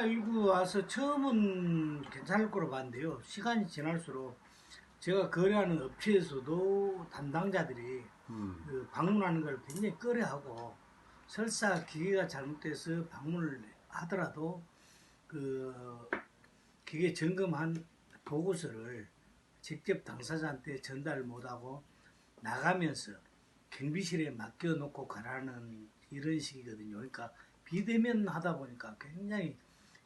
와서 처음은 괜찮을 거로 봤는데요. 시간이 지날수록 제가 거래하는 업체에서도 담당자들이 음. 그 방문하는 걸 굉장히 꺼려하고 설사 기계가 잘못돼서 방문을 하더라도 그 기계 점검한 보고서를 직접 당사자한테 전달 못하고 나가면서 경비실에 맡겨놓고 가라는 이런 식이거든요. 그러니까 비대면 하다 보니까 굉장히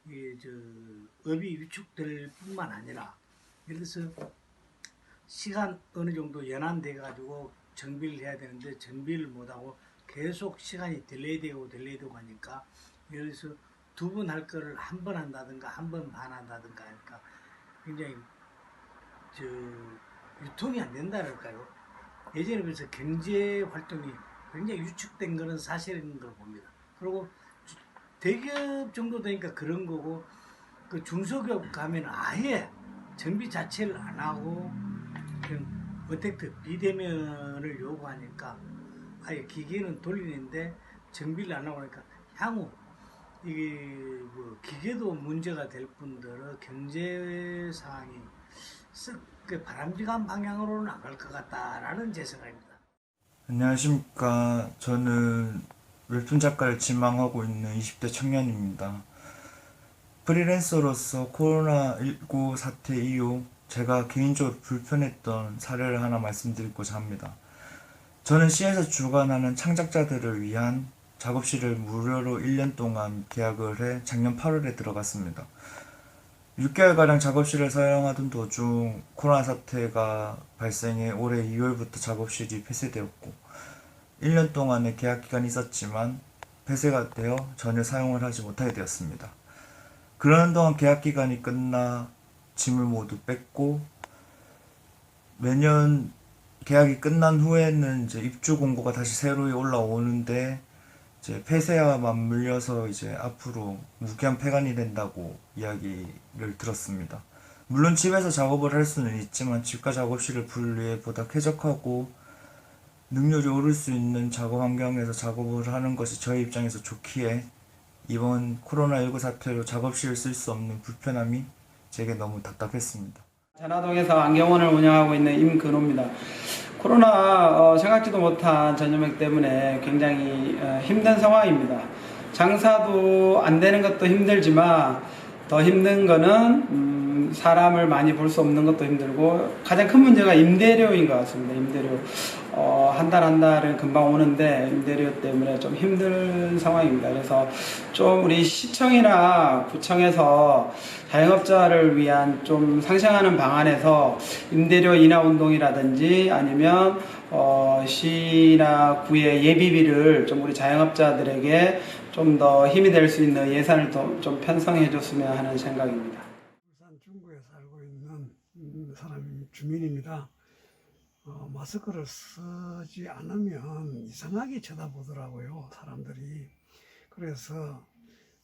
이저 업이 위축될 뿐만 아니라 예를 들어서 시간 어느 정도 연한돼 가지고 정비를 해야 되는데 정비를 못하고 계속 시간이 딜레이되고 딜레이되고 하니까 예를 들어서 두 번 할 거를 한 번 한다든가 한 번 반 한다든가 하니까 굉장히 저 유통이 안 된다랄까요? 예전에 비해서 경제 활동이 굉장히 위축된 거는 사실인 걸 봅니다. 그리고 주- 대기업 정도 되니까 그런 거고 그 중소기업 가면 아예 정비 자체를 안 하고 그냥 어택트 비대면을 요구하니까 아예 기계는 돌리는데 정비를 안 하고 하니까 향후 이게 뭐 기계도 문제가 될 뿐더러 경제 상황이 쓱그 바람직한 방향으로는 안 갈 것 같다라는 제 생각입니다. 안녕하십니까. 저는 웹툰 작가를 지망하고 있는 20대 청년입니다. 프리랜서로서 코로나19 사태 이후 제가 개인적으로 불편했던 사례를 하나 말씀드리고자 합니다. 저는 시에서 주관하는 창작자들을 위한 작업실을 무료로 1년 동안 계약을 해 작년 8월에 들어갔습니다. 6개월가량 작업실을 사용하던 도중 코로나 사태가 발생해 올해 2월부터 작업실이 폐쇄되었고 1년 동안의 계약 기간이 있었지만 폐쇄가 되어 전혀 사용을 하지 못하게 되었습니다. 그러는 동안 계약 기간이 끝나 짐을 모두 뺐고 매년 계약이 끝난 후에는 이제 입주 공고가 다시 새로 올라오는데 이제 폐쇄와 맞물려서 이제 앞으로 무기한 폐간이 된다고 이야기를 들었습니다. 물론 집에서 작업을 할 수는 있지만 집과 작업실을 분리해 보다 쾌적하고 능률이 오를 수 있는 작업 환경에서 작업을 하는 것이 저희 입장에서 좋기에 이번 코로나19 사태로 작업실을 쓸 수 없는 불편함이 제게 너무 답답했습니다. 전화동에서 안경원을 운영하고 있는 임근호입니다. 코로나 어, 생각지도 못한 전염병 때문에 굉장히 어, 힘든 상황입니다. 장사도 안 되는 것도 힘들지만 더 힘든 거는 음, 사람을 많이 볼 수 없는 것도 힘들고 가장 큰 문제가 임대료인 것 같습니다. 임대료 어, 한 달 한 달은 금방 오는데 임대료 때문에 좀 힘든 상황입니다. 그래서 좀 우리 시청이나 구청에서 자영업자를 위한 좀 상생하는 방안에서 임대료 인하 운동이라든지 아니면 어, 시나 구의 예비비를 좀 우리 자영업자들에게 좀 더 힘이 될 수 있는 예산을 더좀 편성해 줬으면 하는 생각입니다. 부산 중구에 살고 있는 음, 사람 주민입니다. 어, 마스크를 쓰지 않으면 이상하게 쳐다보더라고요 사람들이. 그래서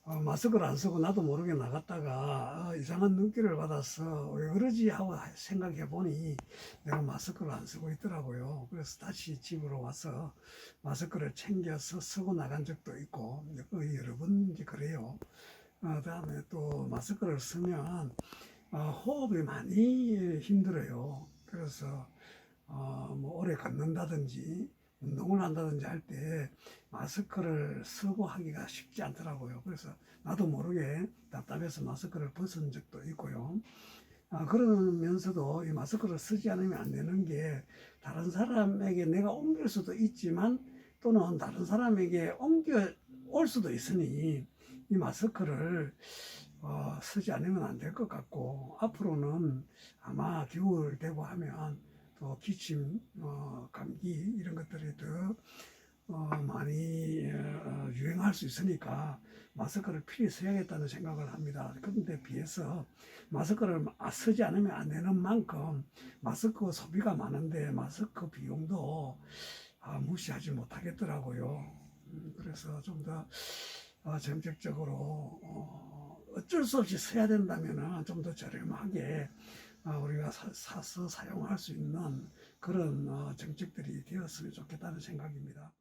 어, 마스크를 안 쓰고 나도 모르게 나갔다가 어, 이상한 눈길을 받아서 왜 그러지 하고 생각해 보니 내가 마스크를 안 쓰고 있더라고요. 그래서 다시 집으로 와서 마스크를 챙겨서 쓰고 나간 적도 있고 거의 여러 번 이제 그래요. 어, 다음에 또 마스크를 쓰면 어, 호흡이 많이 힘들어요. 그래서 어, 뭐 오래 걷는다든지 운동을 한다든지 할 때 마스크를 쓰고 하기가 쉽지 않더라고요. 그래서 나도 모르게 답답해서 마스크를 벗은 적도 있고요. 아, 그러면서도 이 마스크를 쓰지 않으면 안 되는 게 다른 사람에게 내가 옮길 수도 있지만 또는 다른 사람에게 옮겨 올 수도 있으니 이 마스크를 어, 쓰지 않으면 안 될 것 같고 앞으로는 아마 겨울 되고 하면 또 기침, 어, 감기 이런 것들이 더 어, 많이 어, 유행할 수 있으니까 마스크를 필히 써야겠다는 생각을 합니다. 그런데 비해서 마스크를 아- 쓰지 않으면 안 되는 만큼 마스크 소비가 많은데 마스크 비용도 아, 무시하지 못하겠더라고요. 음, 그래서 좀더 어, 정책적으로 어, 어쩔 수 없이 써야 된다면 좀 더 저렴하게 어, 아, 우리가 사, 서 사용할 수 있는 그런 어, 정책들이 되었으면 좋겠다는 생각입니다.